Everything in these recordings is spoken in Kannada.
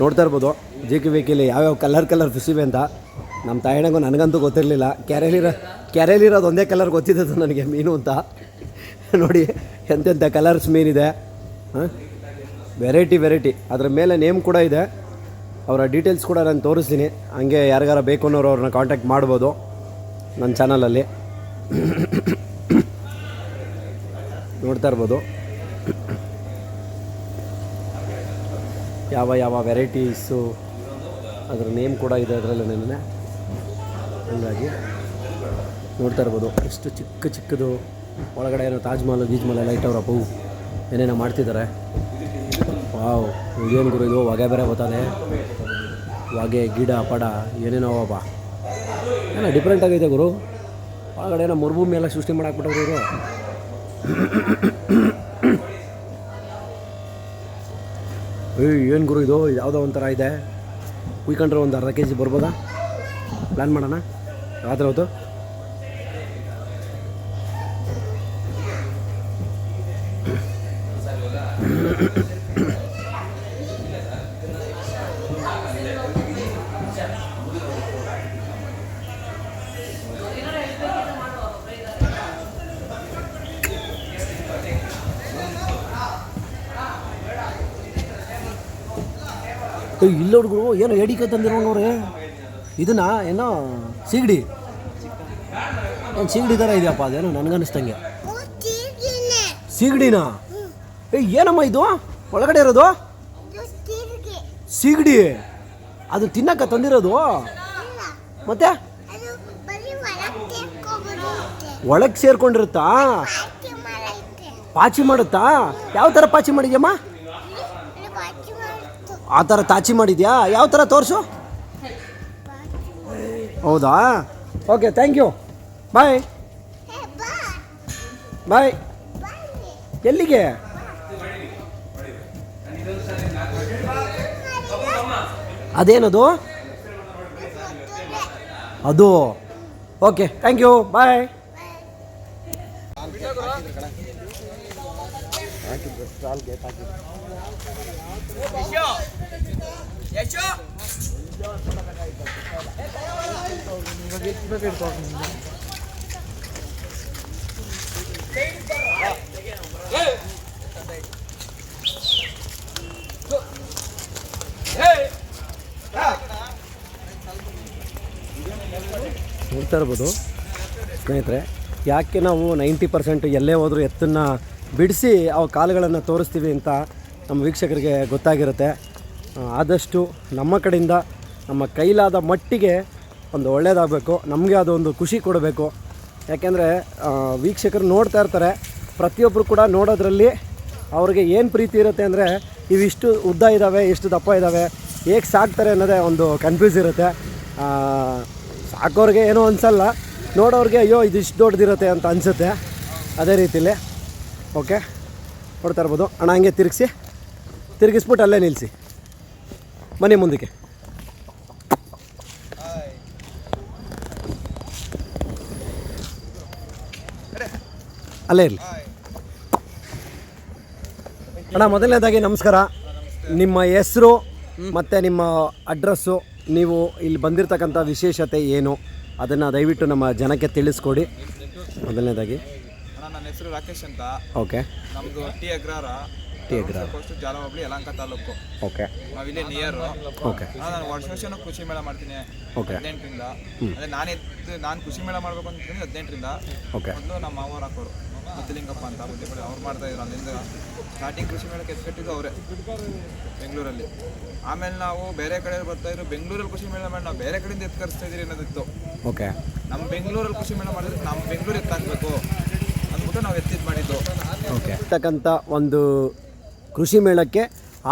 ನೋಡ್ತಾ ಇರ್ಬೋದು. ಜಿ ಕೆ ವಿಕಿಲಿ ಯಾವ್ಯಾವ ಕಲರ್ ಕಲರ್ ಫಿಶ್ ಅಂತ. ನಮ್ಮ ತಾಯಣಗೂ ನನಗಂತೂ ಗೊತ್ತಿರಲಿಲ್ಲ. ಕೆರೆಯಲ್ಲಿರೋ ಕೆರೆಯಲ್ಲಿರೋದು ಒಂದೇ ಕಲರ್ ಗೊತ್ತಿದ್ದದು ನನಗೆ ಮೀನು ಅಂತ. ನೋಡಿ ಎಂತೆಂಥ ಕಲರ್ಸ್ ಮೀನಿದೆ ಹಾಂ? ವೆರೈಟಿ ವೆರೈಟಿ ಅದರ ಮೇಲೆ ನೇಮ್ ಕೂಡ ಇದೆ. ಅವರ ಡೀಟೇಲ್ಸ್ ಕೂಡ ನಾನು ತೋರಿಸ್ತೀನಿ. ಹಂಗೆ ಯಾರಿಗಾರ ಬೇಕು ಅನ್ನೋರು ಅವ್ರನ್ನ ಕಾಂಟ್ಯಾಕ್ಟ್ ಮಾಡ್ಬೋದು ನನ್ನ ಚಾನಲಲ್ಲಿ ನೋಡ್ತಾ ಇರ್ಬೋದು. ಯಾವ ಯಾವ ವೆರೈಟೀಸು, ಅದರ ನೇಮ್ ಕೂಡ ಇದೆ ಅದರಲ್ಲಿ ನೆನೆ ಹಂಗಾಗಿ ನೋಡ್ತಾ ಇರ್ಬೋದು. ಎಷ್ಟು ಚಿಕ್ಕ ಚಿಕ್ಕದು, ಒಳಗಡೆ ಏನೋ ತಾಜ್ಮಹಲ್ ಮಹಲ್, ಗೀಜ್ ಮಹಲ್ ಎಲ್ಲ ಇಟ್ಟವ್ರಪ್ಪ ಹೂ ಏನೇನೋ ಮಾಡ್ತಿದ್ದಾರೆ. ವಾವ್ ಏನು ಗುರು, ಇದು ಹೊಗೆ ಬೇರೆ ಬರ್ತಾನೆ ಹೊಗೆ ಗಿಡ, ಪಡ, ಏನೇನೋ ಅವಪ್ಪ ಏನೋ ಡಿಫ್ರೆಂಟ್ ಆಗೈತೆ ಗುರು. ಒಳಗಡೆ ಏನೋ ಮರುಭೂಮಿ ಎಲ್ಲ ಸೃಷ್ಟಿ ಮಾಡಾಕ್ಬಿಟ್ಟವ್ರು ಇವರು. ಏಯ್, ಏನು ಗುರು ಇದು? ಯಾವುದೋ ಒಂಥರ ಇದೆ. ಕುಯ್ಕೊಂಡ್ರೆ ಒಂದು ಅರ್ಧ ಕೆ ಜಿ ಬರ್ಬೋದಾ? ಪ್ಲ್ಯಾನ್ ಮಾಡೋಣ. ಹೊತ್ತು. ಏಯ್ ಇಲ್ಲ ಹುಡುಗರು ಏನೋ ತಂದಿರೋ ನೋಡ್ರಿ ಇದನ್ನ ಏನೋ ಸೀಗಡಿ. ಏನು ಸೀಗಡಿ ಥರ ಇದೆಯಪ್ಪ, ಅದೇನೋ ನನಗನ್ನಿಸ್ತಂಗೆ ಸೀಗಡಿನಾ? ಏಯ್ ಏನಮ್ಮ ಇದು? ಒಳಗಡೆ ಇರೋದು? ಸೀಗಡಿ. ಅದು ತಿನ್ನಕ್ಕ ತಂದಿರೋದು? ಮತ್ತೆ? ಒಳಗೆ ಸೇರ್ಕೊಂಡಿರುತ್ತಾ? ಪಾಚಿ ಮಾಡುತ್ತಾ? ಯಾವ ಥರ ಪಾಚಿ ಮಾಡಿದ್ಯಮ್ಮ? ಆ ಥರ ತಾಚಿ ಮಾಡಿದ್ಯಾ? ಯಾವ ಥರ ತೋರಿಸು? ಹೌದಾ? Okay thank you bye bye ಎಲ್ಲಿಗೆ? ಅದೇನದು? ಅದು. ಓಕೆ ಥ್ಯಾಂಕ್ ಯು ಬಾಯ್ ನೋಡ್ತಾ ಇರ್ಬೋದು. ಸ್ನೇಹಿತರೆ, ಯಾಕೆ ನಾವು ನೈಂಟಿ ಪರ್ಸೆಂಟ್ ಎಲ್ಲೇ ಹೋದರೂ ಎತ್ತನ್ನು ಬಿಡಿಸಿ ಅವ ಕಾಲುಗಳನ್ನು ತೋರಿಸ್ತೀವಿ ಅಂತ ನಮ್ಮ ವೀಕ್ಷಕರಿಗೆ ಗೊತ್ತಾಗಿರುತ್ತೆ. ಆದಷ್ಟು ನಮ್ಮ ಕಡೆಯಿಂದ ನಮ್ಮ ಕೈಲಾದ ಮಟ್ಟಿಗೆ ಒಂದು ಒಳ್ಳೆಯದಾಗಬೇಕು ನಮಗೆ ಅದೊಂದು ಖುಷಿ ಕೊಡಬೇಕು. ಯಾಕೆಂದರೆ ವೀಕ್ಷಕರು ನೋಡ್ತಾ ಇರ್ತಾರೆ ಪ್ರತಿಯೊಬ್ಬರು ಕೂಡ ನೋಡೋದ್ರಲ್ಲಿ ಅವ್ರಿಗೆ ಏನು ಪ್ರೀತಿ ಇರುತ್ತೆ ಅಂದರೆ, ಇವಿಷ್ಟು ಉದ್ದ ಇದ್ದಾವೆ ಇಷ್ಟು ದಪ್ಪ ಇದ್ದಾವೆ ಹೇಗೆ ಸಾಕ್ತಾರೆ ಅನ್ನೋದೇ ಒಂದು ಕನ್ಫ್ಯೂಸ್ ಇರುತ್ತೆ. ಸಾಕೋರಿಗೆ ಏನೋ ಅನಿಸಲ್ಲ, ನೋಡೋರಿಗೆ ಅಯ್ಯೋ, ಇದು ಇಷ್ಟು ದೊಡ್ಡದಿರುತ್ತೆ ಅಂತ ಅನಿಸುತ್ತೆ. ಅದೇ ರೀತಿಲಿ, ಓಕೆ? ನೋಡ್ತಾ ಇರ್ಬೋದು. ಹಣ ಹಂಗೆ ತಿರುಗಿಸಿ. ತಿರುಗಿಸ್ಬಿಟ್ಟು ಅಲ್ಲೇ ನಿಲ್ಲಿಸಿ ಮನೆ ಮುಂದಕ್ಕೆ. ಅಲ್ಲೇ ಇರಲಿ. ಅಣ್ಣ ಮೊದಲನೇದಾಗಿ ನಮಸ್ಕಾರ. ನಿಮ್ಮ ಹೆಸರು ಮತ್ತು ನಿಮ್ಮ ಅಡ್ರೆಸ್ಸು ನೀವು ಇಲ್ಲಿ ಬಂದಿರತಕ್ಕಂಥ ವಿಶೇಷತೆ ಏನು? ಅದನ್ನು ದಯವಿಟ್ಟು ನಮ್ಮ ಜನಕ್ಕೆ ತಿಳಿಸ್ಕೊಡಿ. ಮೊದಲನೇದಾಗಿ. ನನ್ನ ಹೆಸರು ರಾಕೇಶ್ ಅಂತ. ಓಕೆ. ನಮ್ಮದು T Agrahara T Agrahara post Jala ಹೋಬಳಿ ಯಲಹಂಕ ತಾಲೂಕು. ಓಕೆ. ನಾವಿಲ್ಲಿ ನಿಯರ್ ಓಕೆ. ನಾನು ವರ್ಷ ವರ್ಷನೂ ಕೃಷಿ ಮೇಳ ಮಾಡ್ತೀನಿ ಓಕೆ. ಹದಿನೆಂಟರಿಂದ. ಅದೇ ನಾನು ಎದ್ದು ನಾನು ಕೃಷಿ ಮೇಳ ಮಾಡ್ಬೇಕು ಅಂತಂದ್ರೆ ಹದಿನೆಂಟರಿಂದ. ಓಕೆ. ಮೊದಲು ನಮ್ಮ ಮಾವರ ಹಾಕೋರು ಮುದ್ದಲಿಂಗಪ್ಪ ಅಂತ ಮುದ್ದೆಬಳಿ ಅವ್ರು ಮಾಡ್ತಾ ಇದ್ರು ಅಲ್ಲಿಂದ. ಸ್ಟಾರ್ಟಿಂಗ್ ಕೃಷಿ ಮೇಳಕ್ಕೆ ಎತ್ಕಟ್ಟಿದ್ದು ಅವರೇ ಬೆಂಗಳೂರಲ್ಲಿ. ಆಮೇಲೆ ನಾವು ಬೇರೆ ಕಡೆ ಬರ್ತಾ ಇದ್ರು ಬೆಂಗಳೂರಲ್ಲಿ ಕೃಷಿ ಮೇಳ ಮಾಡಿ ನಾವು ಬೇರೆ ಕಡೆಯಿಂದ ಎತ್ಕರಿಸ್ತಾ ಇದೀರಿ ಅನ್ನೋದಿತ್ತು. ಓಕೆ. ನಮ್ಮ ಬೆಂಗಳೂರಲ್ಲಿ ಕೃಷಿ ಮೇಳ ಮಾಡಿದ್ರೆ ನಮ್ಮ ಬೆಂಗಳೂರು ಎತ್ತಾಕಬೇಕು ಅಂದ್ಬಿಟ್ಟು ನಾವು ಎತ್ತಿದ್ದು ಮಾಡಿದ್ದು. ಓಕೆ. ಇರ್ತಕ್ಕಂಥ ಒಂದು ಕೃಷಿ ಮೇಳಕ್ಕೆ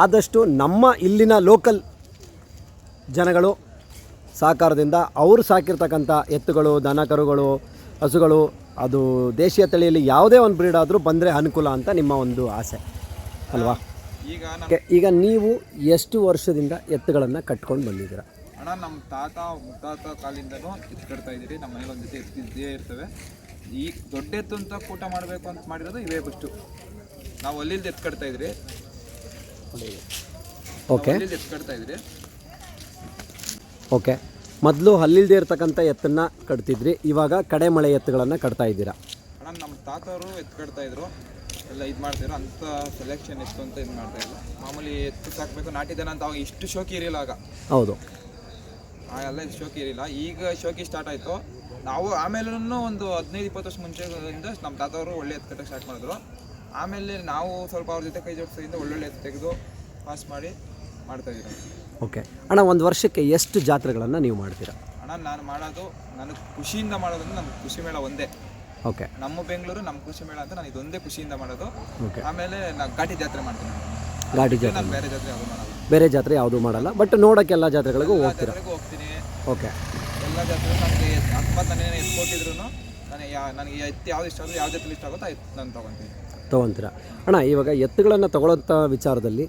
ಆದಷ್ಟು ನಮ್ಮ ಇಲ್ಲಿನ ಲೋಕಲ್ ಜನಗಳು ಸಹಕಾರದಿಂದ ಅವರು ಸಾಕಿರ್ತಕ್ಕಂಥ ಎತ್ತುಗಳು ದನ ಕರುಗಳು ಹಸುಗಳು ಅದು ದೇಶೀಯ ತಳಿಯಲ್ಲಿ ಯಾವುದೇ ಒಂದು ಬ್ರೀಡ್ ಆದರೂ ಬಂದರೆ ಅನುಕೂಲ ಅಂತ ನಿಮ್ಮ ಒಂದು ಆಸೆ. ಅಲ್ವಾ? ಈಗ ಈಗ ನೀವು ಎಷ್ಟು ವರ್ಷದಿಂದ ಎತ್ತುಗಳನ್ನು ಕಟ್ಕೊಂಡು ಬಂದಿದ್ದೀರಾ? ಅಣ್ಣ ನಮ್ಮ ತಾತ ಮುತ್ತಾತ ಕಾಲಿಂದನೂ ಕಟ್ತಾ ಇದ್ದೀರಿ. ನಮ್ಮ ಮನೇಲಿ ಒಂದು ಎತ್ತು ಎತ್ತಿದ್ದೇ ಇರ್ತವೆ. ಈ ದೊಡ್ಡ ಎತ್ತು ಅಂತ ಕೂಟ ಮಾಡಬೇಕು ಅಂತ ಮಾಡಿರೋದು ಇವೇ ಫಸ್ಟು. ನಾವು ಅಲ್ಲಿಂದ ಎತ್ತು ಕಟ್ತಾ ಇದ್ರಿ. ಓಕೆ. ಎತ್ತು ಕಟ್ತಾ ಓಕೆ. ಮೊದಲು ಹಲ್ಲಿಲ್ದೇ ಇರ್ತಕ್ಕಂಥ ಎತ್ತನ್ನ ಕಟ್ತಿದ್ರಿ. ಇವಾಗ ಕಡೆ ಮಳೆ ಎತ್ತುಗಳನ್ನು ಕಟ್ತಾ ಇದ್ದೀರಾ? ಅಣ್ಣ ನಮ್ಮ ತಾತವರು ಎತ್ತು ಕಟ್ತಾ ಇದ್ರು. ಎಲ್ಲ ಇದು ಮಾಡ್ತಿದ್ರು. ಅಂತ ಸೆಲೆಕ್ಷನ್ ಇತ್ತು ಅಂತ ಇದು ಮಾಡ್ತಾ ಮಾಮೂಲಿ ಎತ್ತು ಸಾಕಬೇಕು ನಾಟಿದನ ಅಂತ ಅವಾಗ ಇಷ್ಟು ಶೋಕಿ ಇರಲಿಲ್ಲ ಆಗ. ಹೌದು. ಆ ಎಲ್ಲ ಶೋಕಿ ಇರಲಿಲ್ಲ. ಈಗ ಶೋಕಿ ಸ್ಟಾರ್ಟ್ ಆಯಿತು. ನಾವು ಆಮೇಲೂ ಒಂದು ಹದಿನೈದು ಇಪ್ಪತ್ತು ವರ್ಷ ಮುಂಚೆಯಿಂದ ನಮ್ಮ ತಾತವರು ಒಳ್ಳೆ ಎತ್ತು ಕಟ್ಟಕ್ಕೆ ಸ್ಟಾರ್ಟ್ ಮಾಡಿದ್ರು. ಆಮೇಲೆ ನಾವು ಸ್ವಲ್ಪ ಅವ್ರ ಜೊತೆ ಕೈ ಜೋಡಿಸೋದ್ರಿಂದ ಒಳ್ಳೊಳ್ಳೆ ತೆಗೆದು ಪಾಸ್ ಮಾಡಿ ಮಾಡ್ತಾ ಇದ್ದೀವಿ. ಓಕೆ. ಅಣ್ಣ ಒಂದು ವರ್ಷಕ್ಕೆ ಎಷ್ಟು ಜಾತ್ರೆಗಳನ್ನು ನೀವು ಮಾಡ್ತೀರಾ? ಅಣ್ಣ ನಾನು ಮಾಡೋದು ನನಗೆ ಖುಷಿಯಿಂದ ಮಾಡೋದಂದ್ರೆ ನಮ್ಮ ಖುಷಿ ಮೇಳ ಒಂದೇ. ಓಕೆ. ನಮ್ಮ ಬೆಂಗಳೂರು ನಮ್ಮ ಖುಷಿ ಮೇಳ ಅಂತ ನಾನು ಇದೊಂದೇ ಖುಷಿಯಿಂದ ಮಾಡೋದು. ಓಕೆ. ಆಮೇಲೆ ನಾನು ಘಾಟಿ ಜಾತ್ರೆ ಮಾಡ್ತೀನಿ. ಘಾಟಿ ಜಾತ್ರೆ. ನಾನು ಬೇರೆ ಜಾತ್ರೆ ಯಾವುದು ಮಾಡಲ್ಲ. ಬೇರೆ ಜಾತ್ರೆ ಯಾವುದೂ ಮಾಡಲ್ಲ ಬಟ್ ನೋಡೋಕ್ಕೆಲ್ಲ ಜಾತ್ರೆಗಳಿಗೂ ಹೋಗ್ತೀರಾ? ಜಾತ್ರೆಗೂ ಹೋಗ್ತೀನಿ. ಓಕೆ. ಎಲ್ಲ ಜಾತ್ರೆ ನನಗೆ ಅಕಸ್ಮಾತ್ ನಾನೇನು ಎಷ್ಟು ಕೊಟ್ಟಿದ್ರು ನನಗೆ ಯಾ ನನಗೆ ಎತ್ತು ಯಾವ್ದು ಇಷ್ಟ ಆದರೂ ಯಾವ ಜಾತ್ರೆ ಇಷ್ಟ ಆಗುತ್ತೋ ನಾನು ತೊಗೊತೀನಿ. ತೊಗೊತೀರಾ. ಅಣ್ಣ, ಇವಾಗ ಎತ್ತುಗಳನ್ನು ತಗೊಳ್ಳೋಂಥ ವಿಚಾರದಲ್ಲಿ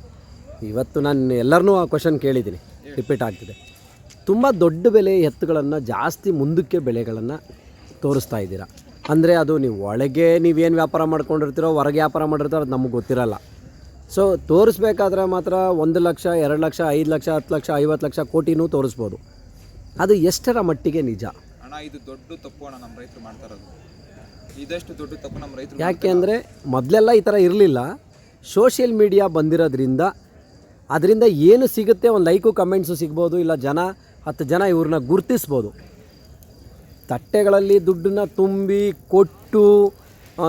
ಇವತ್ತು ನಾನು ಎಲ್ಲರನ್ನೂ ಆ ಕ್ವಶನ್ ಕೇಳಿದ್ದೀನಿ. ರಿಪೀಟ್ ಆಗ್ತಿದೆ. ತುಂಬ ದೊಡ್ಡ ಬೆಲೆ ಎತ್ತುಗಳನ್ನು ಜಾಸ್ತಿ ಮುಂದಕ್ಕೆ ಬೆಲೆಗಳನ್ನು ತೋರಿಸ್ತಾ ಇದ್ದೀರಾ? ಅಂದರೆ ಅದು ನೀವು ಒಳಗೆ ನೀವೇನು ವ್ಯಾಪಾರ ಮಾಡ್ಕೊಂಡಿರ್ತೀರೋ, ಹೊರಗೆ ವ್ಯಾಪಾರ ಮಾಡಿರ್ತೀರೋ ಅದು ನಮಗೆ ಗೊತ್ತಿರಲ್ಲ. ಸೊ ತೋರಿಸ್ಬೇಕಾದ್ರೆ ಮಾತ್ರ ಒಂದು ಲಕ್ಷ, ಎರಡು ಲಕ್ಷ, ಐದು ಲಕ್ಷ, ಹತ್ತು ಲಕ್ಷ, ಐವತ್ತು ಲಕ್ಷ ಕೋಟಿನೂ ತೋರಿಸ್ಬೋದು. ಅದು ಎಷ್ಟರ ಮಟ್ಟಿಗೆ ನಿಜ? ಅಣ್ಣ, ಇದು ದೊಡ್ಡ ತಪ್ಪು ಅಣ್ಣ ನಮ್ಮ ರೈತರು ಮಾಡ್ತಾ ಇರೋದು. ಇದಷ್ಟು ದೊಡ್ಡ ತಪ್ಪು ನಮ್ಮ ರೈತರು ಯಾಕೆ ಅಂದರೆ ಮೊದಲೆಲ್ಲ ಈ ಥರ ಇರಲಿಲ್ಲ. ಸೋಷಿಯಲ್ ಮೀಡಿಯಾ ಬಂದಿರೋದ್ರಿಂದ ಅದರಿಂದ ಏನು ಸಿಗುತ್ತೆ ಒಂದು ಲೈಕು ಕಮೆಂಟ್ಸು ಸಿಗ್ಬೋದು ಇಲ್ಲ ಜನ ಹತ್ತು ಜನ ಇವ್ರನ್ನ ಗುರುತಿಸ್ಬೋದು. ತಟ್ಟೆಗಳಲ್ಲಿ ದುಡ್ಡನ್ನ ತುಂಬಿ ಕೊಟ್ಟು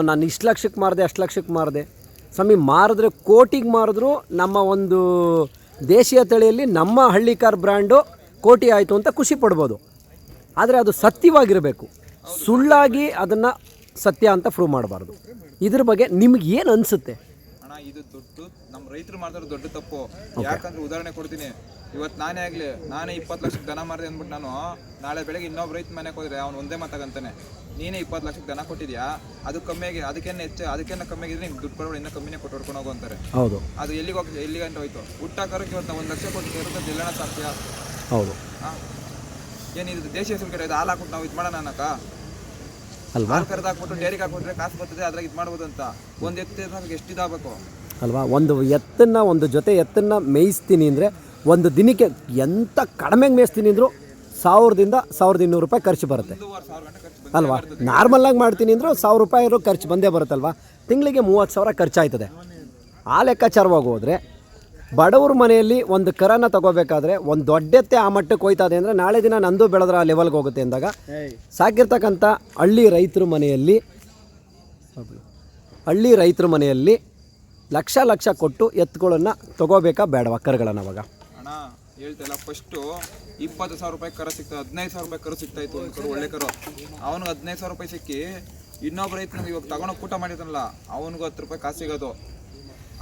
ನಾನು ಇಷ್ಟು ಲಕ್ಷಕ್ಕೆ ಮಾರಿದೆ ಅಷ್ಟು ಲಕ್ಷಕ್ಕೆ ಮಾರಿದೆ. ಸ್ವಾಮಿ ಮಾರಿದ್ರೆ ಕೋಟಿಗೆ ಮಾರಿದ್ರು ನಮ್ಮ ಒಂದು ದೇಶೀಯ ತಳಿಯಲ್ಲಿ ನಮ್ಮ ಹಳ್ಳಿಕಾರ್ ಬ್ರ್ಯಾಂಡು ಕೋಟಿ ಆಯಿತು ಅಂತ ಖುಷಿ ಪಡ್ಬೋದು. ಆದರೆ ಅದು ಸತ್ಯವಾಗಿರಬೇಕು. ಸುಳ್ಳಾಗಿ ಅದನ್ನು ಸತ್ಯ ಅಂತ ಪ್ರೂವ್ ಮಾಡಬಾರ್ದು. ಇದ್ರ ಬಗ್ಗೆ ನಿಮ್ಗೆ ಏನು ಅನಿಸುತ್ತೆ? ಅಣ್ಣ ಇದು ದೊಡ್ಡ ನಮ್ಮ ರೈತರು ಮಾಡಿದ್ರೆ ದೊಡ್ಡ ತಪ್ಪು. ಯಾಕಂದ್ರೆ ಉದಾಹರಣೆ ಕೊಡ್ತೀನಿ. ಇವತ್ತು ನಾನೇ ಆಗಲಿ ನಾನೇ ಇಪ್ಪತ್ತು ಲಕ್ಷಕ್ಕೆ ದನ ಮಾಡಿದೆ ಅಂದ್ಬಿಟ್ಟು ನಾನು ನಾಳೆ ಬೆಳಗ್ಗೆ ಇನ್ನೊಬ್ಬ ರೈತ ಮನೆಗೆ ಹೋದ್ರೆ ಅವ್ನು ಒಂದೇ ಮಾತಾಗಂತಾನೆ ನೀನೇ ಇಪ್ಪತ್ತು ಲಕ್ಷಕ್ಕೆ ದನ ಕೊಟ್ಟಿದ್ಯಾ? ಅದು ಕಮ್ಮಿಯಾಗಿ ಅದಕ್ಕೇನೆ ಹೆಚ್ಚು ಅದಕ್ಕೇನ ಕಮ್ಮಿಯಾಗಿದ್ರೆ ನಿಮ್ಗೆ ದುಡ್ಡು ಕೊಡ್ಬೇಡಿ ಇನ್ನೂ ಕಮ್ಮಿನೇ ಕೊಟ್ಟು ಹೊಡ್ಕೊಂಡು ಹೋಗು ಅಂತಾರೆ. ಹೌದು. ಅದು ಎಲ್ಲಿಗೆ ಹೋಗಿ ಎಲ್ಲಿಗೆ ಅಂತ ಹೋಯ್ತು? ಹುಟ್ಟಾಕರಕ್ಕೆ ಇವತ್ತು ನಾವು ಒಂದು ಲಕ್ಷ ಕೊಟ್ಟು ಇರೋದು ಎಲ್ಲಣ ಸಾಧ್ಯ. ಹೌದು. ಹಾಂ? ಏನಿದು ದೇಶೀಯ ಹೆಸರು ಕಡೆ ಹಾಲು ಹಾಕ್ಬಿಟ್ಟು ನಾವು ಇದು ಮಾಡೋಣ ಅನ್ನಕ? ಅಲ್ವಾ? ಹಾಲು ಕರೆದು ಹಾಕ್ಬಿಟ್ಟು ಡೈರಿಗೆ ಹಾಕ್ಬಿಟ್ರೆ ಕಾಸು ಬರ್ತದೆ ಅದ್ರಾಗ ಇದು ಮಾಡ್ಬೋದು ಅಂತ. ಒಂದು ಎತ್ತೆ ಎಷ್ಟು ಇದಾಗಬೇಕು? ಅಲ್ವಾ? ಒಂದು ಎತ್ತನ್ನು ಒಂದು ಜೊತೆ ಎತ್ತನ್ನು ಮೇಯಿಸ್ತೀನಿ ಅಂದರೆ ಒಂದು ದಿನಕ್ಕೆ ಎಂಥ ಕಡಿಮೆಗೆ ಮೇಯಿಸ್ತೀನಿ ಅಂದರೂ ಸಾವಿರದಿಂದ ಸಾವಿರದ ಇನ್ನೂರು ರೂಪಾಯಿ ಖರ್ಚು ಬರುತ್ತೆ. ಅಲ್ವಾ? ನಾರ್ಮಲಾಗಿ ಮಾಡ್ತೀನಿ ಅಂದರೂ ಸಾವಿರ ರೂಪಾಯಿ ಖರ್ಚು ಬಂದೇ ಬರುತ್ತಲ್ವಾ? ತಿಂಗಳಿಗೆ ಮೂವತ್ತು ಸಾವಿರ ಖರ್ಚಾಯ್ತದೆ. ಆ ಲೆಕ್ಕಾಚಾರವಾಗಿ ಹೋದರೆ ಬಡವ್ರ ಮನೆಯಲ್ಲಿ ಒಂದು ಕರನ ತಗೋಬೇಕಾದ್ರೆ ಒಂದು ದೊಡ್ಡೆತ್ತೆ ಆ ಮಟ್ಟಕ್ಕೆ ಹೋಯ್ತದೆ ಅಂದರೆ ನಾಳೆ ದಿನ ನಂದು ಬೆಳೆದ್ರೆ ಆ ಲೆವೆಲ್ಗೆ ಹೋಗುತ್ತೆ ಅಂದಾಗ ಸಾಕಿರ್ತಕ್ಕಂಥ ಹಳ್ಳಿ ರೈತರ ಮನೆಯಲ್ಲಿ ಹಳ್ಳಿ ರೈತರ ಮನೆಯಲ್ಲಿ ಲಕ್ಷ ಲಕ್ಷ ಕೊಟ್ಟು ಎತ್ತುಗಳನ್ನು ತಗೋಬೇಕಾ ಬೇಡವಾ ಕರುಗಳನ್ನು ಅವಾಗ? ಅಣ್ಣ ಹೇಳ್ತಿಲ್ಲ ಫಸ್ಟು ಇಪ್ಪತ್ತು ಸಾವಿರ ರೂಪಾಯಿ ಕರ ಸಿಗ್ತದೆ ಹದಿನೈದು ಸಾವಿರ ರೂಪಾಯಿ ಕರು ಸಿಗ್ತಾ ಇತ್ತು ಒಂದು ಕರು ಒಳ್ಳೆ ಕರು. ಅವನಿಗೆ ಹದಿನೈದು ಸಾವಿರ ರೂಪಾಯಿ ಸಿಕ್ಕಿ ಇನ್ನೊಬ್ಬ ರೈತನಿಗೆ ಇವಾಗ ತಗೊಂಡೋಗಿ ಊಟ ಮಾಡಿದ್ರಲ್ಲ ಅವನಿಗೂ ಹತ್ತು ರೂಪಾಯಿ ಕಾಸು ಸಿಗೋದು.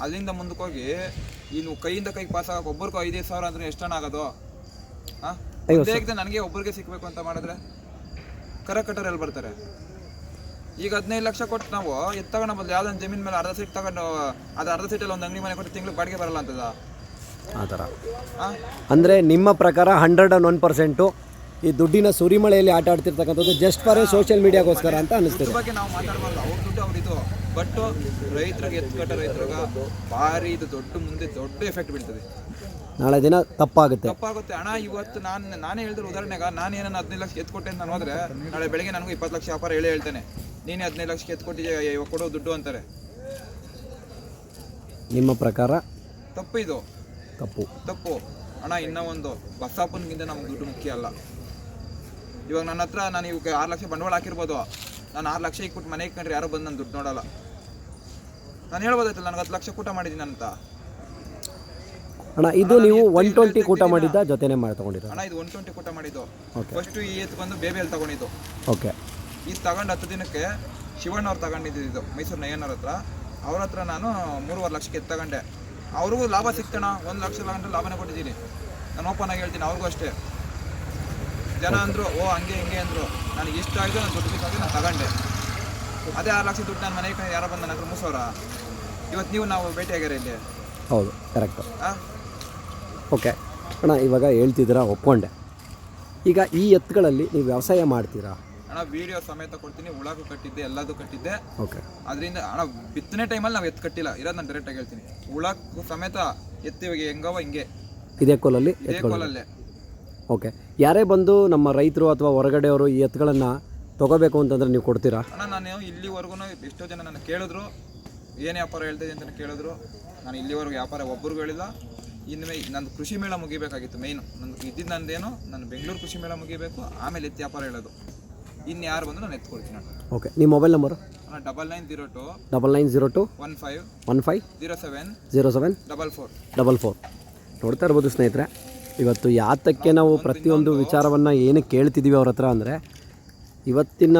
ಅಲ್ಲಿಂದ ಮುಂದಕ್ಕೆ ಹೋಗಿ ಇನ್ನು ಕೈಯಿಂದ ಕೈಗೆ ಪಾಸ್ ಆಗಕ್ಕೆ ಒಬ್ಬರಿಗೂ ಐದೈದು ಸಾವಿರ ಅಂದ್ರೆ ಎಷ್ಟು ಹಣ ಆಗೋದು? ಹಾಂ? ನನಗೆ ಒಬ್ಬರಿಗೆ ಸಿಕ್ಬೇಕು ಅಂತ ಮಾಡಿದ್ರೆ ಕರ ಕಟ್ಟರ್ ಎಲ್ಲಿ ಬರ್ತಾರೆ? ಈಗ ಹದಿನೈದು ಲಕ್ಷ ಕೊಟ್ಟು ನಾವು ಎತ್ತು ತಗೊಂಡು ಬದಲು ಯಾವ್ದೊಂದು ಜಮೀನ್ ಮೇಲೆ ಅರ್ಧ ಸೀಟ್ ತಗೊಂಡು ಅದು ಅರ್ಧ ಸೀಟಲ್ಲಿ ಒಂದು ಅಂಗಡಿ ಮನೆ ಕೊಟ್ಟು ತಿಂಗಳು ಬಾಡಿಗೆ ಬರಲ್ಲ ಅಂತದ? ಆ ಥರ. ಅಂದರೆ ನಿಮ್ಮ ಪ್ರಕಾರ ಹಂಡ್ರೆಡ್ ಆ್ಯಂಡ್ ಒನ್ ಪರ್ಸೆಂಟು ಈ ದುಡ್ಡಿನ ಸುರಿಮಳೆಯಲ್ಲಿ ಆಟ ಆಡ್ತಿರ್ತಕ್ಕಂಥದ್ದು ಜಸ್ಟ್ ಫಾರ್ ಸೋಷಿಯಲ್ ಮೀಡಿಯಾಗೋಸ್ಕರ ಅಂತ ಅನಿಸ್ತಿದೆ. ಬಗ್ಗೆ ನಾವು ಮಾತಾಡಬಾರ್ದು. ಅವ್ರ ದುಡ್ಡು ಅವ್ರಿದು. ಬಟ್ ರೈತರಿಗೆ ಎತ್ಕಟ್ಟ ಕಟ್ಟ ರೈತರಿಗೆ ಭಾರಿ ಇದು ದೊಡ್ಡ ಮುಂದೆ ದೊಡ್ಡ ಎಫೆಕ್ಟ್ ಬೀಳ್ತದೆ. ನಾಳೆ ದಿನ ತಪ್ಪಾಗುತ್ತೆ. ತಪ್ಪಾಗುತ್ತೆ. ಹಣ ಇವತ್ತು ನಾನು ನಾನೇ ಹೇಳಿದ್ರು ಉದಾಹರಣೆಗೆ ನಾನು ಏನನ್ನ ಹದಿನೈದು ಲಕ್ಷ ಎತ್ಕೊಟ್ಟೆ ಅಂತ ನಾನು ಹೋದ್ರೆ ನಾಳೆ ಬೆಳಗ್ಗೆ ನನಗೂ ಇಪ್ಪತ್ತು ಲಕ್ಷ ವ್ಯಾಪಾರ ಹೇಳೇ ಹೇಳ್ತೇನೆ. ನೀನೇ ಹದಿನೈದು ಲಕ್ಷಕ್ಕೆ ಎತ್ಕೊಟ್ಟಿದ್ಯಾ? ಇವಾಗ ಕೊಡೋ ದುಡ್ಡು ಅಂತಾರೆ. ನಿಮ್ಮ ಪ್ರಕಾರ? ತಪ್ಪು ಇದು. ತಪ್ಪು. ತಪ್ಪು. ಅಣ್ಣ ಇನ್ನೂ ಒಂದು ಬಸ್ಸಪ್ಪನಿಗಿಂತ ನಮ್ಗೆ ದುಡ್ಡು ಮುಖ್ಯ ಅಲ್ಲ. ಇವಾಗ ನನ್ನ ಹತ್ರ ನಾನು ಇವಾಗ ಆರು ಲಕ್ಷ ಬಂಡವಾಳ ಹಾಕಿರ್ಬೋದು. ನಾನು ಆರು ಲಕ್ಷ ಇಕ್ಬಿಟ್ಟು ಮನೆ ಇಟ್ಕೊಂಡ್ರೆ ಯಾರು ಬಂದು ನನ್ನ ದುಡ್ಡು ನೋಡಲ್ಲ. ನಾನು ಹೇಳ್ಬೋದಾಯ್ತಲ್ಲ ನನಗೆ ಹತ್ತು ಲಕ್ಷ ಕೂಟ ಮಾಡಿದ್ದೀನಿ ಅಂತ. ಅಣ್ಣ ಇದು ನೀವು ಒನ್ ಟ್ವೆಂಟಿ ಕೂಟ ಮಾಡಿದ್ದ ಜೊತೆನೇ ಮಾಡಿ ಅಣ್ಣ ಇದು ಒನ್ ಟ್ವೆಂಟಿ ಕೂಟ ಮಾಡಿದ್ದು. Okay. ಫಸ್ಟು ಈ ಎತ್ತು ಬಂದು ಬೇಬೆಯಲ್ಲಿ ತಗೊಂಡಿದ್ದು. ಓಕೆ ಇದು ತಗೊಂಡು ಹತ್ತು ದಿನಕ್ಕೆ ಶಿವಣ್ಣ ಅವ್ರು ತಗೊಂಡಿದ್ದು ಇದು ಮೈಸೂರು ನಯ್ಯನವ್ರ ಹತ್ರ. ಅವ್ರ ಹತ್ರ ನಾನು ಮೂರುವರೆ ಲಕ್ಷಕ್ಕೆ ಎತ್ತು ತಗೊಂಡೆ. ಅವ್ರಿಗೂ ಲಾಭ ಸಿಕ್ತಣ ಒಂದು ಲಕ್ಷ ಗಂಟೆ ಲಾಭನೇ ಕೊಟ್ಟಿದ್ದೀನಿ. ನಾನು ಓಪನ್ ಆಗಿ ಹೇಳ್ತೀನಿ ಅವ್ರಿಗೂ ಅಷ್ಟೇ. ಜನ ಅಂದರು ಓ ಹಂಗೆ ಹಿಂಗೆ ಅಂದರು. ನನಗೆ ಇಷ್ಟ ಆಯಿತು ನಾನು ದುಡ್ಡು ನಾನು ತಗೊಂಡೆ. ಅದೇ ಆರು ಲಕ್ಷ ದುಡ್ಡು ನಾನು ಮನೆಗೆ ಯಾರೋ ಬಂದ ನನ್ನ ಹತ್ರ ಮೂರು ಇವತ್ತು ನೀವು ನಾವು ಭೇಟಿಯಾಗ್ಯಾರ ಇಲ್ಲಿ? ಹೌದು ಕರೆಕ್ಟ್ ಹಾಂ ಓಕೆ ಅಣ್ಣ ಇವಾಗ ಹೇಳ್ತಿದ್ದೀರಾ ಒಪ್ಕೊಂಡೆ. ಈಗ ಈ ಎತ್ತುಗಳಲ್ಲಿ ನೀವು ವ್ಯವಸಾಯ ಮಾಡ್ತೀರಾ? ಅಣ್ಣ ವಿಡಿಯೋ ಸಮೇತ ಕೊಡ್ತೀನಿ ಹುಳಕ್ಕೂ ಕಟ್ಟಿದ್ದೆ ಎಲ್ಲದೂ ಕಟ್ಟಿದ್ದೆ. ಓಕೆ ಅದರಿಂದ ಅಣ್ಣ ಬಿತ್ತನೆ ಟೈಮಲ್ಲಿ ನಾವು ಎತ್ತು ಕಟ್ಟಿಲ್ಲ ಇರೋದು ನಾನು ಡೈರೆಕ್ಟಾಗಿ ಹೇಳ್ತೀನಿ. ಉಳಕ್ಕೂ ಸಮೇತ ಎತ್ತು ಇವಾಗ ಹೆಂಗವ ಹಿಂಗೆ. ಇದೇ ಕೋಲಲ್ಲಿ ಇದೇ ಕೋಲಲ್ಲೇ. ಓಕೆ ಯಾರೇ ಬಂದು ನಮ್ಮ ರೈತರು ಅಥವಾ ಹೊರಗಡೆಯವರು ಈ ಎತ್ತುಗಳನ್ನು ತೊಗೋಬೇಕು ಅಂತಂದ್ರೆ ನೀವು ಕೊಡ್ತೀರಾ? ಅಣ್ಣ ನಾನು ಇಲ್ಲಿವರೆಗೂ ಎಷ್ಟೋ ಜನ ನನ್ನ ಕೇಳಿದ್ರು ಏನು ವ್ಯಾಪಾರ ಹೇಳ್ತಾ ಅಂತ ಕೇಳಿದ್ರು. ನಾನು ಇಲ್ಲಿವರೆಗೂ ವ್ಯಾಪಾರ ಒಬ್ಬರಿಗೂ ಹೇಳಿಲ್ಲ. ಇನ್ನು ನಂದು ಕೃಷಿ ಮೇಳ ಮುಗಿಬೇಕಾಗಿತ್ತು ಮೇಯ್ನು ನಂದು ಇದ್ದಿದ್ದು ನಂದೇನು ನಾನು ಬೆಂಗಳೂರು ಕೃಷಿ ಮೇಳ ಮುಗಿಬೇಕು ಆಮೇಲೆ ಎತ್ತಿ ವ್ಯಾಪಾರ ಹೇಳೋದು. ಇನ್ನು ಯಾರು ಬಂದು ನಾನು ಎತ್ಕೊಳ್ತೀನಿ ಓಕೆ ನಿಮ್ಮ mobile number double nine zero two double nine zero two one five one five zero seven zero seven double four double four ನೋಡ್ತಾ ಇರ್ಬೋದು ಸ್ನೇಹಿತರೆ ಇವತ್ತು ಯಾತಕ್ಕೆ ನಾವು ಪ್ರತಿಯೊಂದು ವಿಚಾರವನ್ನು ಏನಕ್ಕೆ ಕೇಳ್ತಿದ್ದೀವಿ ಅವ್ರ ಹತ್ರ ಅಂದರೆ ಇವತ್ತಿನ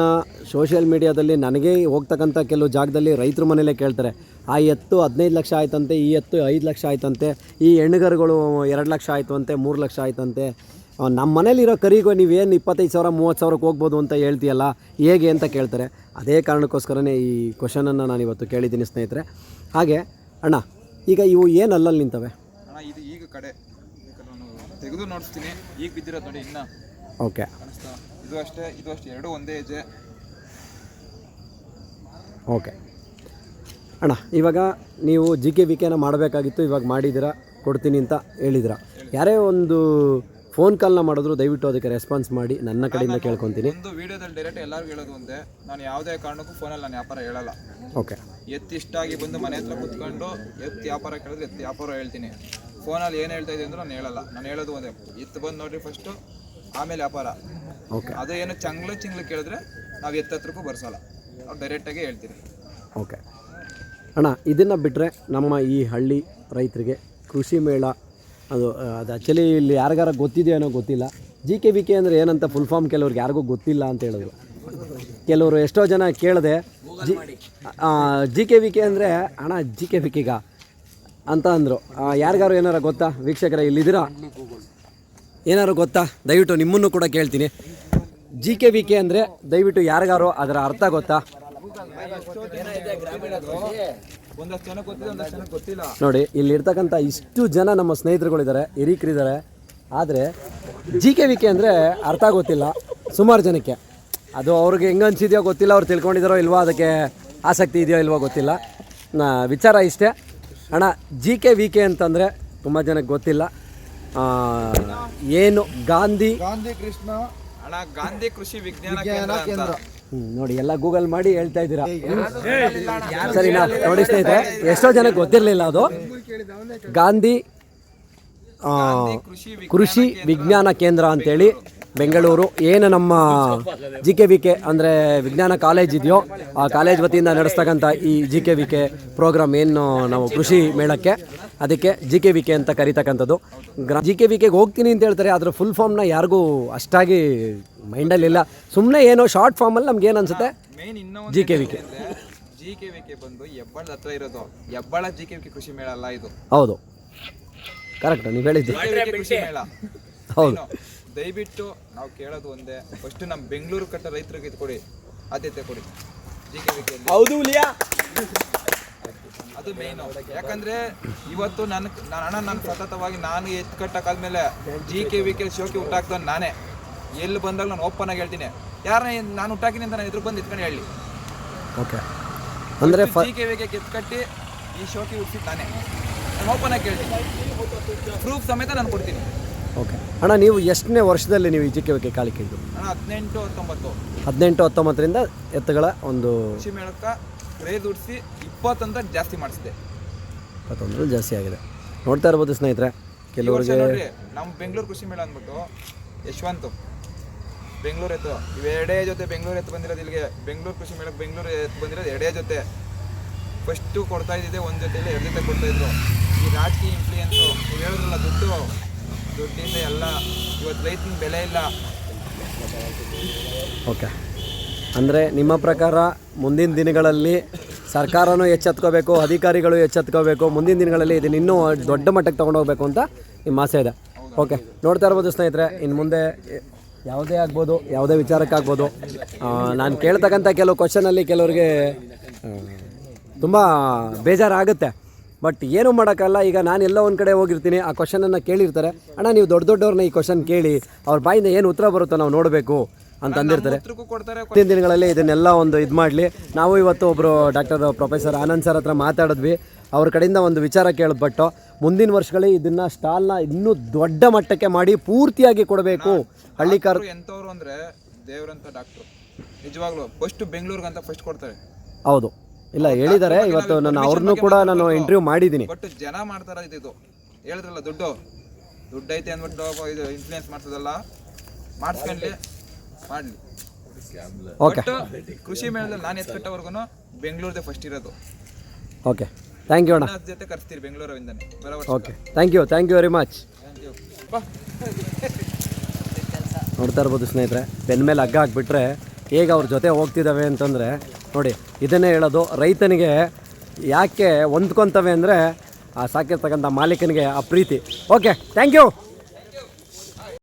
ಸೋಷಿಯಲ್ ಮೀಡಿಯಾದಲ್ಲಿ ನನಗೆ ಹೋಗ್ತಕ್ಕಂಥ ಕೆಲವು ಜಾಗದಲ್ಲಿ ರೈತರ ಮನೇಲೇ ಕೇಳ್ತಾರೆ ಆ ಎತ್ತು ಹದಿನೈದು ಲಕ್ಷ ಆಯ್ತಂತೆ ಈ ಎತ್ತು ಐದು ಲಕ್ಷ ಆಯ್ತಂತೆ ಈ ಹೆಣ್ಣುಗರುಗಳು ಎರಡು ಲಕ್ಷ ಆಯಿತು ಅಂತೆ ಮೂರು ಲಕ್ಷ ಆಯ್ತಂತೆ. ನಮ್ಮ ಮನೇಲಿರೋ ಕರಿಗೂ ನೀವೇನು ಇಪ್ಪತ್ತೈದು ಸಾವಿರ ಮೂವತ್ತು ಸಾವಿರಕ್ಕೆ ಹೋಗ್ಬೋದು ಅಂತ ಹೇಳ್ತೀಯಲ್ಲ ಹೇಗೆ ಅಂತ ಕೇಳ್ತಾರೆ. ಅದೇ ಕಾರಣಕ್ಕೋಸ್ಕರನೇ ಈ ಕ್ವಶನನ್ನು ನಾನು ಇವತ್ತು ಕೇಳಿದ್ದೀನಿ ಸ್ನೇಹಿತರೆ. ಹಾಗೆ ಅಣ್ಣ ಈಗ ಇವು ಏನು ಅಲ್ಲಲ್ಲಿ ನಿಂತವೆ? ಅಣ್ಣ ಇದು ಈಗ ಕಡೆ. ತೆಗೆದು ನೋಡಿಸ್ತೀನಿ. ಈಗ ಬಿದ್ದಿರೋದು ನೋಡಿ ಇನ್ನ. ಓಕೆ. ಇದು ಅಷ್ಟೇ ಇದು ಅಷ್ಟೇ ಎರಡು ಒಂದೇ ಹೆಜ್ಜೆ. ಓಕೆ. ಅಣ್ಣ ಇವಾಗ ನೀವು ಜಿ ಕೆ ವಿ ಕೆನ ಮಾಡಬೇಕಾಗಿತ್ತು ಇವಾಗ ಮಾಡಿದ್ದೀರಾ ಕೊಡ್ತೀನಿ ಅಂತ ಹೇಳಿದ್ರ ಯಾರೇ ಒಂದು ಫೋನ್ ಕಾಲ್ನ ಮಾಡಿದ್ರು ದಯವಿಟ್ಟು ಅದಕ್ಕೆ ರೆಸ್ಪಾನ್ಸ್ ಮಾಡಿ ನನ್ನ ಕಡೆಯಿಂದ ಕೇಳ್ಕೊತೀನಿ. ಒಂದು ವಿಡಿಯೋದಲ್ಲಿ ಡೈರೆಕ್ಟ್ ಎಲ್ಲರಿಗೂ ಹೇಳೋದು ಒಂದೇ ನಾನು ಯಾವುದೇ ಕಾರಣಕ್ಕೂ ಫೋನಲ್ಲಿ ನಾನು ವ್ಯಾಪಾರ ಹೇಳಲ್ಲ. ಓಕೆ. ಎತ್ತಿಷ್ಟಾಗಿ ಬಂದು ಮನೆ ಹತ್ರ ಕುತ್ಕೊಂಡು ಎತ್ತಿ ವ್ಯಾಪಾರ ಕೇಳಿದ್ರೆ ಎತ್ತಿ ವ್ಯಾಪಾರ ಹೇಳ್ತೀನಿ. ಫೋನಲ್ಲಿ ಏನು ಹೇಳ್ತಾ ಇದೆ ಅಂದ್ರೆ ನಾನು ಹೇಳಲ್ಲ. ನಾನು ಹೇಳೋದು ಒಂದೇ ಎತ್ತು ಬಂದು ನೋಡಿರಿ ಫಸ್ಟು ಆಮೇಲೆ ವ್ಯಾಪಾರ. ಅದು ಏನು ಚಂಗ್ಲು ಚಿಂಗ್ಲು ಕೇಳಿದ್ರೆ ನಾವು ಎತ್ತತ್ರಕ್ಕೂ ಬರ್ಸೋಲ್ಲ. ನಾವು ಡೈರೆಕ್ಟಾಗಿ ಹೇಳ್ತೀನಿ ಓಕೆ. ಅಣ್ಣ ಇದನ್ನು ಬಿಟ್ಟರೆ ನಮ್ಮ ಈ ಹಳ್ಳಿ ರೈತರಿಗೆ ಕೃಷಿ ಮೇಳ ಅದು ಅದು ಆ್ಯಕ್ಚುಲಿ ಇಲ್ಲಿ ಯಾರಿಗಾರ ಗೊತ್ತಿದೆಯೋ ಏನೋ ಗೊತ್ತಿಲ್ಲ. ಜಿ ಕೆ ವಿ ಕೆ ಅಂದರೆ ಏನಂತ ಫುಲ್ ಫಾರ್ಮ್ ಕೆಲವ್ರಿಗೆ ಯಾರಿಗೂ ಗೊತ್ತಿಲ್ಲ ಅಂತ ಹೇಳಿದ್ರು ಕೆಲವರು ಎಷ್ಟೋ ಜನ ಕೇಳಿದೆ G G K V K ಅಂದರೆ ಅಣ್ಣ ಜಿ ಕೆ ವಿ ಕೆಗ ಅಂತ ಅಂದರು. ಯಾರಿಗಾರು ಏನಾರ ಗೊತ್ತಾ? ವೀಕ್ಷಕರ ಇಲ್ಲಿದ್ದೀರಾ? ಏನಾರು ಗೊತ್ತಾ? ದಯವಿಟ್ಟು ನಿಮ್ಮನ್ನು ಕೂಡ ಕೇಳ್ತೀನಿ. ಜಿ ಕೆ ವಿ ಕೆ ಅಂದರೆ ದಯವಿಟ್ಟು ಯಾರಿಗಾರೋ ಅದರ ಅರ್ಥ ಗೊತ್ತಾ? ಒಂದಷ್ಟು ಇಲ್ಲಿ ನೋಡಿ ಇಲ್ಲಿರ್ತಕ್ಕಂಥ ಇಷ್ಟು ಜನ ನಮ್ಮ ಸ್ನೇಹಿತರುಗಳಿದ್ದಾರೆ, ಹಿರೀಕರಿದ್ದಾರೆ. ಆದರೆ ಜಿ ಕೆ ವಿ ಕೆ ಅಂದರೆ ಅರ್ಥ ಗೊತ್ತಿಲ್ಲ, ಸುಮಾರು ಜನಕ್ಕೆ. ಅದು ಅವ್ರಿಗೆ ಹೆಂಗೆ ಅನಿಸಿದೆಯೋ ಗೊತ್ತಿಲ್ಲ, ಅವ್ರು ತಿಳ್ಕೊಂಡಿದ್ದಾರೋ ಇಲ್ವೋ ಅದಕ್ಕೆ ಆಸಕ್ತಿ ಇದೆಯೋ ಇಲ್ವೋ ಗೊತ್ತಿಲ್ಲ. ನಾ ವಿಚಾರ ಇಷ್ಟೇ. ಅಣ್ಣ ಜಿ ಕೆ ವಿ ಕೆ ಅಂತಂದರೆ ತುಂಬ ಜನಕ್ಕೆ ಗೊತ್ತಿಲ್ಲ. ಏನು ಗಾಂಧಿ? ಗಾಂಧಿ ಕೃಷ್ಣ. ಅಣ್ಣ ಗಾಂಧಿ ಕೃಷಿ ವಿಜ್ಞಾನ ಕೇಂದ್ರ ನೋಡಿ ಎಲ್ಲ ಗೂಗಲ್ ಮಾಡಿ ಹೇಳ್ತಾ ಇದ್ದೀರಾ? ಸರಿ ನೋಡಿ ಸ್ನೇಹಿತರೆ ಎಷ್ಟೋ ಜನಕ್ಕೆ ಗೊತ್ತಿರಲಿಲ್ಲ ಅದು. ಗಾಂಧಿ ಆ, ಕೃಷಿ ಕೃಷಿ ವಿಜ್ಞಾನ ಕೇಂದ್ರ ಅಂತೇಳಿ ಬೆಂಗಳೂರು ಏನು ನಮ್ಮ ಜಿ ಕೆ ವಿ ಕೆ ಅಂದರೆ ವಿಜ್ಞಾನ ಕಾಲೇಜ್ ಇದೆಯೋ ಆ ಕಾಲೇಜ್ ವತಿಯಿಂದ ನಡೆಸ್ತಕ್ಕಂಥ ಈ G K V K program ಏನು ನಾವು ಕೃಷಿ ಮೇಳಕ್ಕೆ ಅದಕ್ಕೆ ಜಿ ಕೆ ವಿ ಕೆ ಅಂತ ಕರಿತಕ್ಕಂಥದ್ದು. ಗ್ರಾ ಜಿ ಕೆ ವಿ ಕೆಗೆ ಹೋಗ್ತೀನಿ ಅಂತ ಹೇಳ್ತಾರೆ ಅದರ ಫುಲ್ ಫಾರ್ಮ್ನ ಯಾರಿಗೂ ಅಷ್ಟಾಗಿ ಮೈಂಡಲ್ಲಿಲ್ಲ ಸುಮ್ಮನೆ ಏನೋ ಶಾರ್ಟ್ ಫಾರ್ಮಲ್ಲಿ ನಮ್ಗೆ ಏನು ಅನಿಸುತ್ತೆ G K V K G K V K ಬಂದು ಹೆಬ್ಬಾಳದ ಹತ್ರ ಇರೋದು. Hebbal G K V K ಕೃಷಿ ಮೇಳ ಅಲ್ಲ ಇದು. ಹೌದು. ಕರೆಕ್ಟ್ ನೀವು ಹೇಳಿದ್ದು. ಕೃಷಿ ಮೇಳ. ಹೌದು? ದಯವಿಟ್ಟು ನಾವು ಕೇಳೋದು ಒಂದೇ. ಫಸ್ಟ್ ನಮ್ಮ ಬೆಂಗಳೂರು ಕಟ್ಟ ರೈತರಿಗೆ ಇದು ಕೊಡಿ. ಆದ್ಯತೆ ಕೊಡಿ. ಜಿ ಕೆ ಹೌದು ಅದು ಮೇನ್ ಯಾಕಂದ್ರೆ ಇವತ್ತು ನನ್ನ ನನ್ನ ಅಣ್ಣ ನಾನು ಸತತವಾಗಿ ನಾನು ಎತ್ತು ಕಟ್ಟಕ್ಕಾದ್ಮೇಲೆ ಜಿ ಕೆ ವಿ ಕೆ ಶೋಕಿ ಹುಟ್ಟಾಕ್ದವ್ ನಾನೇ. ಎಲ್ಲಿ ಬಂದಾಗ ನಾನು ಓಪನ್ ಆಗಿ ಹೇಳ್ತೀನಿ. ಯಾರನ್ನ ನಾನು ಹುಟ್ಟಾಕಿನಿ ಅಂತ ನಾನು ಎದುರು ಬಂದು ಎತ್ಕೊಂಡು ಹೇಳಿ. ಓಕೆ ಅಂದರೆ ಜಿ ಕೆ ವಿ ಕೆ ಕಟ್ಟಿ ಈ ಶೋಕಿ ಹುಟ್ಟಿಸಿ ನಾನೇ. ನಾನು ಓಪನ್ ಆಗಿ ಹೇಳ್ತೀನಿ ಪ್ರೂಫ್ ಸಮೇತ ನಾನು ಕೊಡ್ತೀನಿ. ಓಕೆ. ಅಣ್ಣ ನೀವು ಎಷ್ಟನೇ ವರ್ಷದಲ್ಲಿ ನೀವು ಈ ಬಗ್ಗೆ ಕಾಲಿ ಕೇಳಿದ್ರು ಕಾಲಿಕೆ ಇದ್ದು ಅಣ್ಣ ಹದಿನೆಂಟು ಹತ್ತೊಂಬತ್ತು. ಹದಿನೆಂಟು ಹತ್ತೊಂಬತ್ತರಿಂದ ಎತ್ತುಗಳ ಒಂದು ಕೃಷಿ ಮೇಳಕ್ಕೆ ಉಡಿಸಿ ಅಂತ ಜಾಸ್ತಿ ಮಾಡಿಸಿದೆ. ಇಪ್ಪತ್ತೊಂದರಲ್ಲಿ ಜಾಸ್ತಿ ಆಗಿದೆ. ನೋಡ್ತಾ ಇರ್ಬೋದು ಸ್ನೇಹಿತರೆ ಕೆಲವರಿಗೆ ನಮ್ಮ ಬೆಂಗಳೂರು ಕೃಷಿ ಮೇಳ ಅಂದ್ಬಿಟ್ಟು ಯಶವಂತ್ ಬೆಂಗಳೂರು ಎತ್ತು ಇವು ಎರಡೇ ಜೊತೆ ಬೆಂಗಳೂರು ಎತ್ತು ಬಂದಿರೋದು ಇಲ್ಲಿಗೆ ಬೆಂಗಳೂರು ಕೃಷಿ ಮೇಳಕ್ಕೆ ಬೆಂಗಳೂರು ಎತ್ತು ಬಂದಿರೋದು ಎರಡೇ ಜೊತೆ. ಫಸ್ಟು ಕೊಡ್ತಾ ಇದ್ದಿದ್ದೆ ಒಂದು ಜೊತೆಯಲ್ಲಿ ಎರಡು ಜೊತೆ ಕೊಡ್ತಾ ಇದ್ರು. ಈ ರಾಜಕೀಯ ಇನ್ಫ್ಲೂಯೆನ್ಸು ನೀವು ಹೇಳಿದ್ರಲ್ಲ ದುಡ್ಡು ದುಡ್ಡಿಂದ ಎಲ್ಲ ಇವತ್ತು ರೈತನ ಬೆಲೆ ಇಲ್ಲ. ಓಕೆ. ಅಂದರೆ ನಿಮ್ಮ ಪ್ರಕಾರ ಮುಂದಿನ ದಿನಗಳಲ್ಲಿ ಸರ್ಕಾರನೂ ಎಚ್ಚೆತ್ಕೋಬೇಕು, ಅಧಿಕಾರಿಗಳು ಎಚ್ಚೆತ್ಕೋಬೇಕು, ಮುಂದಿನ ದಿನಗಳಲ್ಲಿ ಇದನ್ನು ಇನ್ನೂ ದೊಡ್ಡ ಮಟ್ಟಕ್ಕೆ ತೊಗೊಂಡೋಗ್ಬೇಕು ಅಂತ ನಿಮ್ಮ ಆಸೆ ಇದೆ. ಓಕೆ, ನೋಡ್ತಾ ಇರ್ಬೋದು ಸ್ನೇಹಿತರೆ ಇನ್ನು ಮುಂದೆ ಯಾವುದೇ ಆಗ್ಬೋದು, ಯಾವುದೇ ವಿಚಾರಕ್ಕಾಗ್ಬೋದು ನಾನು ಕೇಳ್ತಕ್ಕಂಥ ಕೆಲವು ಕ್ವಶನಲ್ಲಿ ಕೆಲವರಿಗೆ ತುಂಬ ಬೇಜಾರಾಗುತ್ತೆ. ಬಟ್ ಏನು ಮಾಡೋಕ್ಕಲ್ಲ ಈಗ ನಾನು ಎಲ್ಲೋ ಒಂದು ಕಡೆ ಹೋಗಿರ್ತೀನಿ ಆ ಕ್ವಶನನ್ನು ಕೇಳಿರ್ತಾರೆ. ಅಣ್ಣ ನೀವು ದೊಡ್ಡ ದೊಡ್ಡವ್ರನ್ನ ಈ ಕ್ವಶನ್ ಕೇಳಿ ಅವ್ರ ಬಾಯಿಂದ ಏನು ಉತ್ತರ ಬರುತ್ತೋ ನಾವು ನೋಡಬೇಕು ಅಂತ ಅಂದಿರ್ತಾರೆ. ಹತ್ತಿನ ದಿನಗಳಲ್ಲಿ ಇದನ್ನೆಲ್ಲ ಒಂದು ಇದು ಮಾಡಲಿ. ನಾವು ಇವತ್ತು ಒಬ್ಬರು ಡಾಕ್ಟರ್ ಪ್ರೊಫೆಸರ್ ಆನಂದ್ ಸರ್ ಹತ್ರ ಮಾತಾಡಿದ್ವಿ. ಅವ್ರ ಕಡೆಯಿಂದ ಒಂದು ವಿಚಾರ ಕೇಳಿದ್ಬಿಟ್ಟು ಮುಂದಿನ ವರ್ಷಗಳಲ್ಲಿ ಇದನ್ನು ಸ್ಟಾಲ್ನ ಇನ್ನೂ ದೊಡ್ಡ ಮಟ್ಟಕ್ಕೆ ಮಾಡಿ ಪೂರ್ತಿಯಾಗಿ ಕೊಡಬೇಕು. ಹಳ್ಳಿಕಾರ ಎಂಥವ್ರು ಅಂದರೆ ದೇವರಂತ ಡಾಕ್ಟ್ರು ನಿಜವಾಗ್ಲೂ ಫಸ್ಟ್ ಬೆಂಗಳೂರಿಗೆ ಅಂತ ಫಸ್ಟ್ ಕೊಡ್ತಾರೆ. ಹೌದು. ಇಲ್ಲ ಹೇಳಿದ್ದಾರೆ ಇವತ್ತು ನಾನು ಅವ್ರನ್ನೂ ಕೂಡ ನಾನು ಇಂಟರ್ವ್ಯೂ ಮಾಡಿದ್ದೀನಿ. ಬಟ್ ಜನ ಮಾಡ್ತಾರ ಇದು ಹೇಳಿದ್ರಲ್ಲ ದುಡ್ಡು. ದುಡ್ಡು ಐತೆ ಅಂದ್ಬಿಟ್ಟು ಇದು ಇನ್ಫ್ಲೂಯೆನ್ಸ್ ಮಾಡ್ತದಲ್ಲ. ಮಾಡಿಸ್ಕೊಂಡ್ಲಿ. ಮಾಡಲಿ. ಓಕೆ ಬಟ್ ಕೃಷಿ ಮೇಳದಲ್ಲಿ ನಾನು ಎತ್ಕಟ್ಟವರೆಗೂ ಬೆಂಗಳೂರದೇ ಫಸ್ಟ್ ಇರೋದು. ಓಕೆ ಥ್ಯಾಂಕ್ ಯು ಅಣ್ಣ. ನನ್ನ ಜೊತೆ ಕರ್ಸ್ತೀರಿ ಬೆಂಗಳೂರಿಂದನೇ ಬರೋ ವರ್ಷ. Okay thank you thank you very much thank you ನೋಡ್ತಾ ಇರ್ಬೋದು ಸ್ನೇಹಿತರೆ ಬೆನ್ನ ಮೇಲೆ ಹಗ್ಗ ಹಾಕ್ಬಿಟ್ರೆ ಹೇಗೆ ಅವ್ರ ಜೊತೆ ಹೋಗ್ತಿದ್ದಾವೆ ಅಂತಂದರೆ ನೋಡಿ, ಇದನ್ನೇ ಹೇಳೋದು, ರೈತನಿಗೆ ಯಾಕೆ ಹೊಂದ್ಕೊತವೆ ಅಂದರೆ ಆ ಸಾಕಿರ್ತಕ್ಕಂಥ ಮಾಲೀಕನಿಗೆ ಆ ಪ್ರೀತಿ. Okay thank you